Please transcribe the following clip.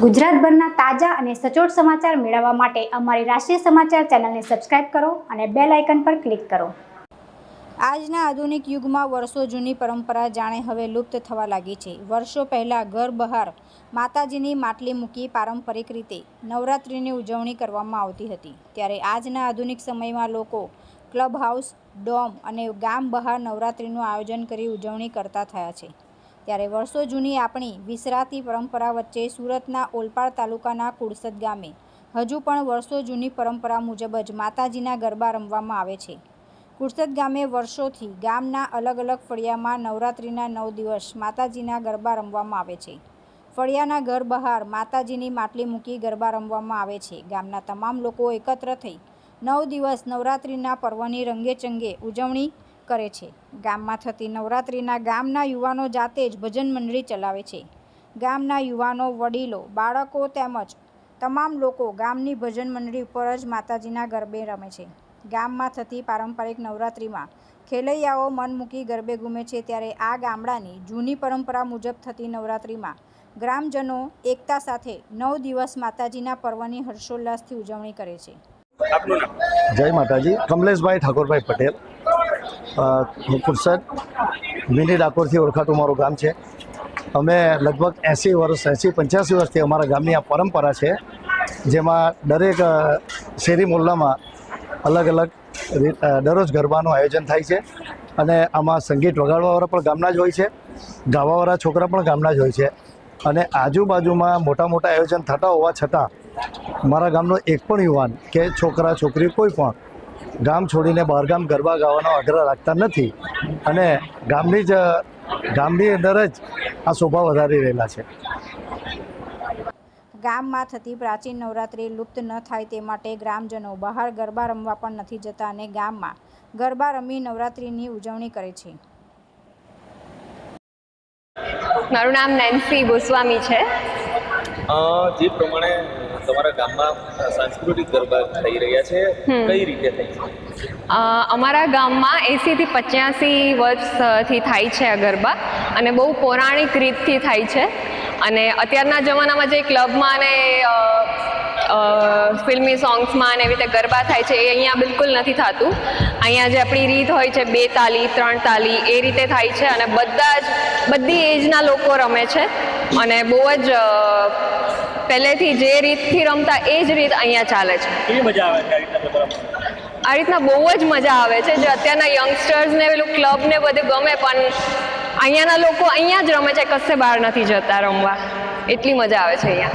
ગુજરાતભરના તાજા અને સચોટ સમાચાર મેળવવા માટે અમારી રાષ્ટ્રીય સમાચાર ચેનલને સબસ્ક્રાઇબ કરો અને બેલ આઇકન પર ક્લિક કરો. આજના આધુનિક યુગમાં વર્ષો જૂની પરંપરા જાણે હવે લુપ્ત થવા લાગી છે. વર્ષો પહેલાં ઘર બહાર માતાજીની માટલી મૂકી પારંપરિક રીતે નવરાત્રિની ઉજવણી કરવામાં આવતી હતી. ત્યારે આજના આધુનિક સમયમાં લોકો ક્લબ હાઉસ ડોમ અને ગામ બહાર નવરાત્રિનું આયોજન કરી ઉજવણી કરતા થયા છે. ત્યારે વર્ષો જૂની આપણી વિસરાતી પરંપરા વચ્ચે સુરતના ઓલપાડ તાલુકાના કુડસદ ગામે હજુ પણ વર્ષો જૂની પરંપરા મુજબ જ માતાજીના ગરબા રમવામાં આવે છે. કુડસદ ગામે વર્ષોથી ગામના અલગ અલગ ફળિયામાં નવરાત્રિના નવ દિવસ માતાજીના ગરબા રમવામાં આવે છે. ફળિયાના ઘર બહાર માતાજીની માટલી મૂકી ગરબા રમવામાં આવે છે. ગામના તમામ લોકો એકત્ર થઈ નવ દિવસ નવરાત્રિના પર્વની રંગેચંગે ઉજવણી કરે છે. ગામમાં થતી નવરાત્રિના ગામના યુવાનો જાતે જ ભજન મંડળી ચલાવે છે. ગામના યુવાનો વડીલો બાળકો તેમજ તમામ લોકો ગામની ભજન મંડળી ઉપર જ માતાજીના ગરબે રમે છે. ગામમાં થતી પારંપરિક નવરાત્રિમાં ખેલૈયાઓ મન મૂકી ગરબે ઘૂમે છે ત્યારે આ ગામડાની જૂની પરંપરા મુજબ થતી નવરાત્રિમાં ગ્રામજનો એકતા સાથે નવ દિવસ માતાજીના પર્વની હર્ષોલ્લાસથી ઉજવણી કરે છે. જય માતાજી. કમલેશભાઈ ઠાકોરભાઈ પટેલ. અ, કુરસદ મિની ડાકોરથી ઓળખાતું મારું ગામ છે. અમે લગભગ એંસી વર્ષ એંસી પંચ્યાસી વર્ષથી અમારા ગામની આ પરંપરા છે જેમાં દરેક શેરી મોલ્લામાં અલગ અલગ દરરોજ ગરબાનું આયોજન થાય છે. અને આમાં સંગીત વગાડવાવાળા પણ ગામના જ હોય છે. ગાવાવાળા છોકરા પણ ગામના જ હોય છે. અને આજુબાજુમાં મોટા મોટા આયોજન થતા હોવા છતાં મારા ગામનો એક પણ યુવાન કે છોકરા છોકરી કોઈ પણ ગામ છોડીને બહારગામ ગરબા ગાવાનો આગ્રહ રાખતા નથી. અને ગામની જ ગામની અંદર જ આ શોભા વધારી રહેલા છે. ગામમાં થતી પ્રાચીન નવરાત્રિ લુપ્ત ન થાય તે માટે ગ્રામજનો બહાર ગરબા રમવા પણ નથી જતા અને ગામમાં ગરબા રમી નવરાત્રિની ઉજવણી કરે છે. મારું નામ નેન્સી ગોસ્વામી છે. જે પ્રમાણે તમારા ગામમાં સાંસ્કૃતિક ગરબા થઈ રહ્યા છે? કઈ રીતે થઈ છે? અમારા ગામમાં એંસીથી પચ્યાસી વર્ષથી થાય છે આ ગરબા અને બહુ પૌરાણિક રીતથી થાય છે. અને અત્યારના જમાનામાં જે ક્લબમાં ને અ, અ, ફિલ્મી સોંગ્સમાં ને એવી રીતે ગરબા થાય છે એ અહીંયા બિલકુલ નથી થતું. અહીંયા જે આપણી રીત હોય છે બે તાલી ત્રણ તાલી એ રીતે થાય છે અને બધા જ બધી એજના લોકો રમે છે. અને બહુ જ પહેલેથી જે રીતથી રમતા એ જ રીત અહીંયા ચાલે છે. મજા આવે આ રીતના ગરબા આ રીતના બહુ જ મજા આવે છે. જે અત્યારના યંગસ્ટર્સને પેલું ક્લબ ને બધું ગમે પણ અહીંયાના લોકો અહીંયા જ રમે છે કશે બહાર નથી જતા રમવા. એટલી મજા આવે છે અહીંયા.